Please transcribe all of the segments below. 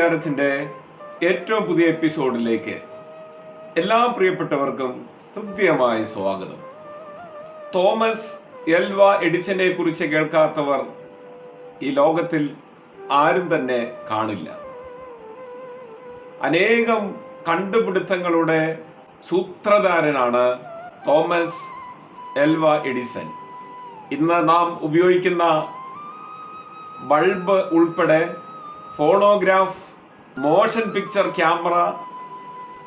വിചാരത്തിന്റെ ഏറ്റവും പുതിയ എപ്പിസോഡിലേക്ക് എല്ലാ പ്രിയപ്പെട്ടവർക്കും ഹൃദ്യമായ സ്വാഗതം. തോമസ് എൽവ എഡിസനെ കുറിച്ച് കേൾക്കാത്തവർ ഈ ലോകത്തിൽ ആരും തന്നെ കാണില്ല. അനേകം കണ്ടുപിടുത്തങ്ങളുടെ സൂത്രധാരനാണ് തോമസ് എൽവ എഡിസൺ. ഇന്ന് നാം ഉപയോഗിക്കുന്ന ബൾബ് ഉൾപ്പെടെ phonograph motion picture camera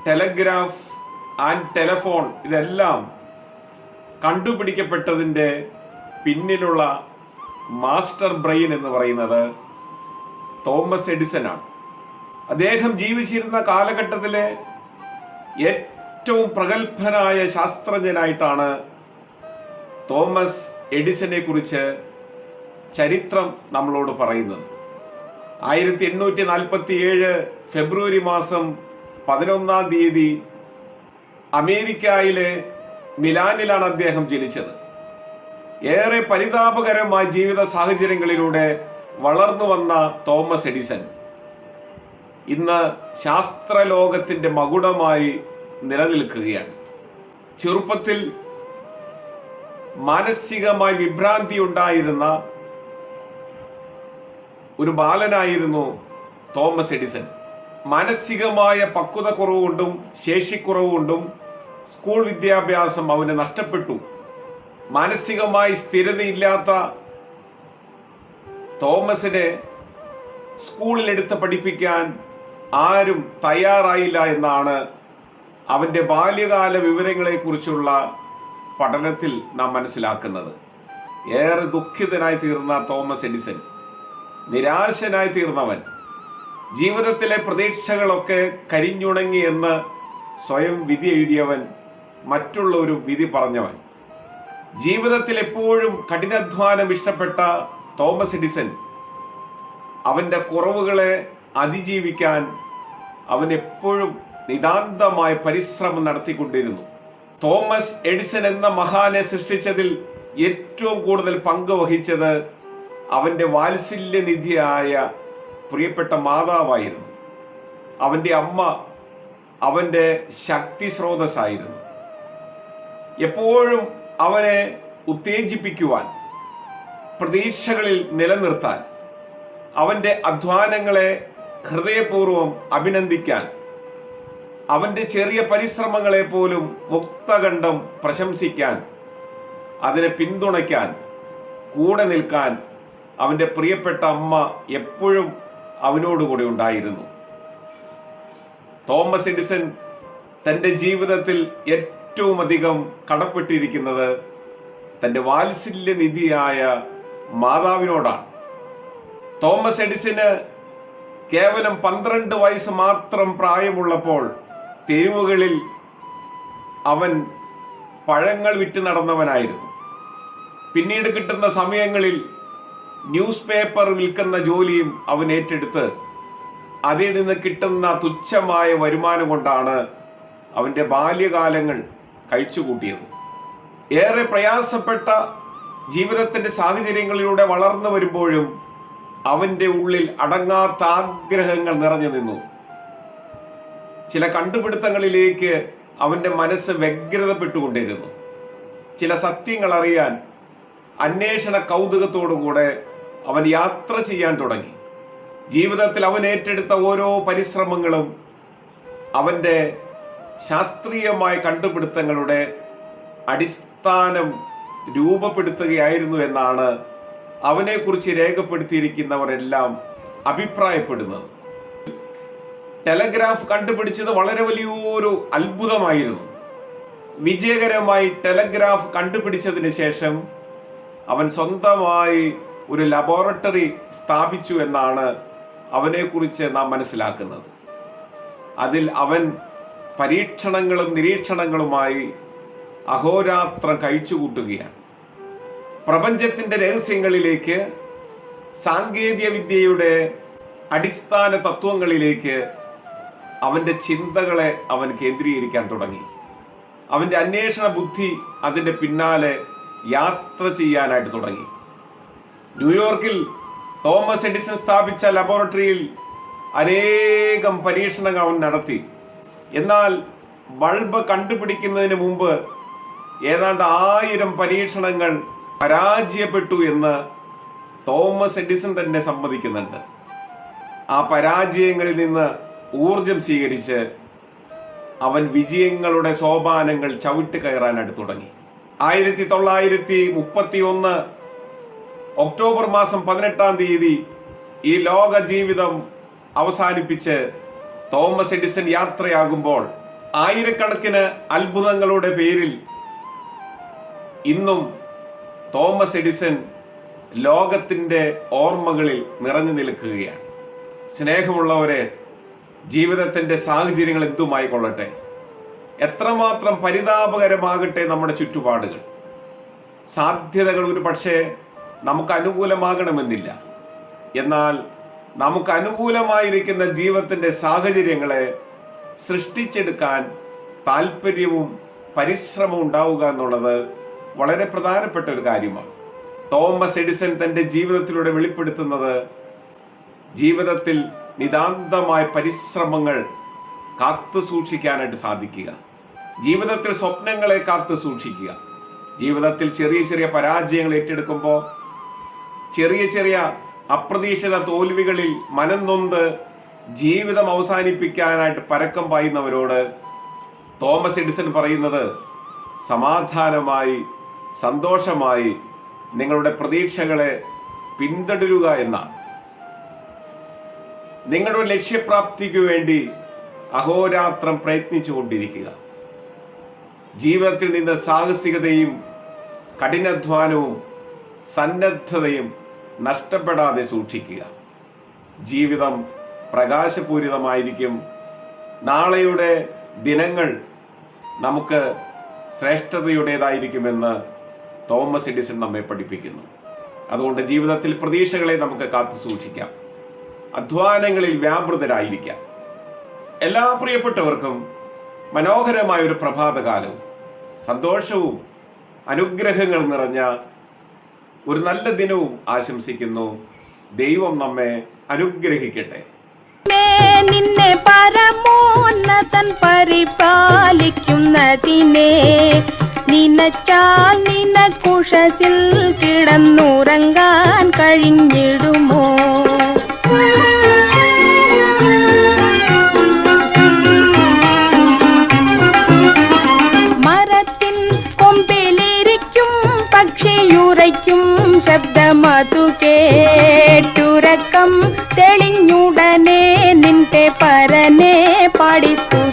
telegraph and telephone ഇതെല്ലാം കണ്ടുപിടിക്കപ്പെട്ടതിന്റെ പിന്നിലുള്ള മാസ്റ്റർ ബ്രെയിൻ എന്ന് പറയുന്നത് തോമസ് എഡിസൺ ആണ് അദ്ദേഹം ജീവിച്ചിരുന്ന കാലഘട്ടത്തിലെ ഏറ്റവും പ്രഗത്ഭനായ ശാസ്ത്രജ്ഞനായിട്ടാണ് തോമസ് എഡിസനെ കുറിച്ച് ചരിത്രം നമ്മളോട് പറയുന്നത്. ആയിരത്തി എണ്ണൂറ്റി നാൽപ്പത്തി ഏഴ് ഫെബ്രുവരി മാസം പതിനൊന്നാം തീയതി അമേരിക്കയിലെ മിലാനിലാണ് അദ്ദേഹം ജനിച്ചത്. ഏറെ പരിതാപകരമായ ജീവിത സാഹചര്യങ്ങളിലൂടെ വളർന്നു വന്ന തോമസ് എഡിസൺ. ഇന്ന് ശാസ്ത്രലോകത്തിന്റെ മകുടമായി നിലനിൽക്കുകയാണ്. ചെറുപ്പത്തിൽ മാനസികമായി വിഭ്രാന്തി ഉണ്ടായിരുന്ന ഒരു ബാലനായിരുന്നു തോമസ് എഡിസൺ. മാനസികമായ പക്വത കുറവുകൊണ്ടും ശേഷിക്കുറവുകൊണ്ടും സ്കൂൾ വിദ്യാഭ്യാസം അവന് നഷ്ടപ്പെട്ടു. മാനസികമായി സ്ഥിരതയില്ലാത്ത തോമസിനെ സ്കൂളിൽ എടുത്ത് പഠിപ്പിക്കാൻ ആരും തയ്യാറായില്ല എന്നാണ് അവന്റെ ബാല്യകാല വിവരങ്ങളെക്കുറിച്ചുള്ള പഠനത്തിൽ നാം മനസ്സിലാക്കുന്നത്. ഏറെ ദുഃഖിതനായി തീർന്ന തോമസ് എഡിസൺ നിരാശനായി തീർന്നവൻ. ജീവിതത്തിലെ പ്രതീക്ഷകളൊക്കെ കരിഞ്ഞുണങ്ങി എന്ന് സ്വയം വിധി എഴുതിയവൻ മറ്റുള്ള ഒരു വിധി പറഞ്ഞവൻ. ജീവിതത്തിൽ എപ്പോഴും കഠിനാധ്വാനം ഇഷ്ടപ്പെട്ട തോമസ് എഡിസൺ അവന്റെ കുറവുകളെ അതിജീവിക്കാൻ അവൻ എപ്പോഴും നിതാന്തമായ പരിശ്രമം നടത്തിക്കൊണ്ടിരുന്നു. തോമസ് എഡിസൺ എന്ന മഹാനെ സൃഷ്ടിച്ചതിൽ ഏറ്റവും കൂടുതൽ പങ്ക് അവന്റെ വാത്സല്യനിധിയായ പ്രിയപ്പെട്ട മാതാവായിരുന്നു. അവന്റെ അമ്മ അവന്റെ ശക്തി സ്രോതസ്സായിരുന്നു. എപ്പോഴും അവനെ ഉത്തേജിപ്പിക്കുവാൻ പ്രതീക്ഷകളിൽ നിലനിർത്താൻ അവന്റെ അധ്വാനങ്ങളെ ഹൃദയപൂർവം അഭിനന്ദിക്കാൻ അവന്റെ ചെറിയ പരിശ്രമങ്ങളെ പോലും മുക്തകണ്ഠം പ്രശംസിക്കാൻ അതിനെ പിന്തുണയ്ക്കാൻ കൂടെ നിൽക്കാൻ അവന്റെ പ്രിയപ്പെട്ട അമ്മ എപ്പോഴും അവനോടുകൂടെ ഉണ്ടായിരുന്നു. തോമസ് എഡിസൺ തന്റെ ജീവിതത്തിൽ ഏറ്റവും അധികം കടപ്പെട്ടിരിക്കുന്നത് തന്റെ വാത്സല്യ നിധിയായ മാതാവിനോടാണ്. തോമസ് എഡിസന് കേവലം പന്ത്രണ്ട് വയസ്സ് മാത്രം പ്രായമുള്ളപ്പോൾ തെരുവുകളിൽ അവൻ പഴങ്ങൾ വിറ്റ് നടന്നവനായിരുന്നു. പിന്നീട് കിട്ടുന്ന സമയങ്ങളിൽ ന്യൂസ് പേപ്പർ വിൽക്കുന്ന ജോലിയും അവൻ ഏറ്റെടുത്ത് അതിൽ നിന്ന് കിട്ടുന്ന തുച്ഛമായ വരുമാനം കൊണ്ടാണ് അവന്റെ ബാല്യകാലങ്ങൾ കഴിച്ചുകൂട്ടിയത്. ഏറെ പ്രയാസപ്പെട്ട ജീവിതത്തിന്റെ സാഹചര്യങ്ങളിലൂടെ വളർന്നു വരുമ്പോഴും അവന്റെ ഉള്ളിൽ അടങ്ങാത്ത ആഗ്രഹങ്ങൾ നിറഞ്ഞു നിന്നു. ചില കണ്ടുപിടുത്തങ്ങളിലേക്ക് അവന്റെ മനസ്സ് വ്യഗ്രതപ്പെട്ടുകൊണ്ടിരുന്നു ചില സത്യങ്ങൾ അറിയാൻ അന്വേഷണ കൗതുകത്തോടുകൂടെ അവൻ യാത്ര ചെയ്യാൻ തുടങ്ങി. ജീവിതത്തിൽ അവൻ ഏറ്റെടുത്ത ഓരോ പരിശ്രമങ്ങളും അവന്റെ ശാസ്ത്രീയമായ കണ്ടുപിടുത്തങ്ങളുടെ അടിസ്ഥാനം രൂപപ്പെടുത്തുകയായിരുന്നു എന്നാണ് അവനെക്കുറിച്ച് രേഖപ്പെടുത്തിയിരിക്കുന്നവരെല്ലാം അഭിപ്രായപ്പെടുന്നത്. ടെലഗ്രാഫ് കണ്ടുപിടിച്ചത് വളരെ വലിയൊരു അത്ഭുതമായിരുന്നു. വിജയകരമായി ടെലഗ്രാഫ് കണ്ടുപിടിച്ചതിന് ശേഷം അവൻ സ്വന്തമായി ഒരു ലബോറട്ടറി സ്ഥാപിച്ചു എന്നാണ് അവനെക്കുറിച്ച് നാം മനസ്സിലാക്കുന്നത്. അതിൽ അവൻ പരീക്ഷണങ്ങളും നിരീക്ഷണങ്ങളുമായി അഹോരാത്രം കഴിച്ചുകൂട്ടുകയാണ്. പ്രപഞ്ചത്തിന്റെ രഹസ്യങ്ങളിലേക്ക് സാങ്കേതിക വിദ്യയുടെ അടിസ്ഥാന തത്വങ്ങളിലേക്ക് അവന്റെ ചിന്തകളെ അവൻ കേന്ദ്രീകരിക്കാൻ തുടങ്ങി. അവന്റെ അന്വേഷണ ബുദ്ധി അതിന്റെ പിന്നാലെ യാത്ര ചെയ്യാനായിട്ട് തുടങ്ങി. ന്യൂയോർക്കിൽ തോമസ് എഡിസൺ സ്ഥാപിച്ച ലബോറട്ടറിയിൽ അനേകം പരീക്ഷണങ്ങൾ അവൻ നടത്തി. എന്നാൽ ബൾബ് കണ്ടുപിടിക്കുന്നതിന് മുമ്പ് ഏതാണ്ട് ആയിരം പരീക്ഷണങ്ങൾ പരാജയപ്പെട്ടു എന്ന് തോമസ് എഡിസൺ തന്നെ സമ്മതിക്കുന്നുണ്ട്. ആ പരാജയങ്ങളിൽ നിന്ന് ഊർജം സ്വീകരിച്ച് അവൻ വിജയങ്ങളുടെ സോപാനങ്ങൾ ചവിട്ട് കയറാനായിട്ട് തുടങ്ങി. ആയിരത്തി തൊള്ളായിരത്തി മുപ്പത്തി ഒന്ന് ഒക്ടോബർ മാസം പതിനെട്ടാം തീയതി ഈ ലോക ജീവിതം അവസാനിപ്പിച്ച് തോമസ് എഡിസൺ യാത്രയാകുമ്പോൾ ആയിരക്കണക്കിന് അത്ഭുതങ്ങളുടെ പേരിൽ ഇന്നും തോമസ് എഡിസൺ ലോകത്തിന്റെ ഓർമ്മകളിൽ നിറഞ്ഞു നിൽക്കുകയാണ്. സ്നേഹമുള്ളവരെ ജീവിതത്തിന്റെ സാഹചര്യങ്ങൾ എന്തുമായി കൊള്ളട്ടെ? എത്രമാത്രം പരിതാപകരമാകട്ടെ നമ്മുടെ ചുറ്റുപാടുകൾ? സാധ്യതകൾ ഒരു പക്ഷേ നമുക്ക് അനുകൂലമാകണമെന്നില്ല എന്നാൽ നമുക്ക് അനുകൂലമായിരിക്കുന്ന ജീവിതത്തിന്റെ സാഹചര്യങ്ങളെ സൃഷ്ടിച്ചെടുക്കാൻ താല്പര്യവും പരിശ്രമവും ഉണ്ടാവുക എന്നുള്ളത് വളരെ പ്രധാനപ്പെട്ട ഒരു കാര്യമാണ്. തോമസ് എഡിസൺ തന്റെ ജീവിതത്തിലൂടെ വെളിപ്പെടുത്തുന്നത് ജീവിതത്തിൽ നിതാന്തമായ പരിശ്രമങ്ങൾ കാത്തു സൂക്ഷിക്കാനായിട്ട് സാധിക്കുക. ജീവിതത്തിൽ സ്വപ്നങ്ങളെ കാത്തു സൂക്ഷിക്കുക. ജീവിതത്തിൽ ചെറിയ ചെറിയ പരാജയങ്ങൾ ഏറ്റെടുക്കുമ്പോൾ ചെറിയ ചെറിയ അപ്രതീക്ഷിത തോൽവികളിൽ മനം നൊന്ത് ജീവിതം അവസാനിപ്പിക്കാനായിട്ട് പരക്കം പായുന്നവരോട് തോമസ് എഡിസൺ പറയുന്നത് സമാധാനമായി സന്തോഷമായി നിങ്ങളുടെ പ്രതീക്ഷകളെ പിന്തുടരുക എന്നാണ്. നിങ്ങളുടെ ലക്ഷ്യപ്രാപ്തിക്ക് വേണ്ടി അഹോരാത്രം പ്രയത്നിച്ചുകൊണ്ടിരിക്കുക. ജീവിതത്തിൽ നിന്ന് സാഹസികതയും കഠിനാധ്വാനവും സന്നദ്ധതയും നഷ്ടപ്പെടാതെ സൂക്ഷിക്കുക. ജീവിതം പ്രകാശപൂരിതമായിരിക്കും. നാളെയുടെ ദിനങ്ങൾ നമുക്ക് ശ്രേഷ്ഠതയുടേതായിരിക്കുമെന്ന് തോമസ് എഡിസൺ നമ്മെ പഠിപ്പിക്കുന്നു. അതുകൊണ്ട് ജീവിതത്തിൽ പ്രതീക്ഷകളെ നമുക്ക് കാത്തു സൂക്ഷിക്കാം. അധ്വാനങ്ങളിൽ വ്യാപൃതരായിരിക്കാം. എല്ലാ പ്രിയപ്പെട്ടവർക്കും മനോഹരമായ ഒരു പ്രഭാതകാലവും സന്തോഷവും അനുഗ്രഹങ്ങൾ നിറഞ്ഞ ഒരു നല്ല ദിനവും ആശംസിക്കുന്നു. ദൈവം നമ്മെ അനുഗ്രഹിക്കട്ടെ. നിന്നെ പരമോന്നതൻ പരിപാലിക്കുന്നതിനെ നിനച്ചാൽ നിനക്കുഷസിൽ കിടന്നുറങ്ങാൻ കഴിഞ്ഞിടുമോ? ശബ്ദമതു കേട്ടുറക്കം തെളിഞ്ഞുടനെ നിന്റെ പരനെ പാടി സ്തുതി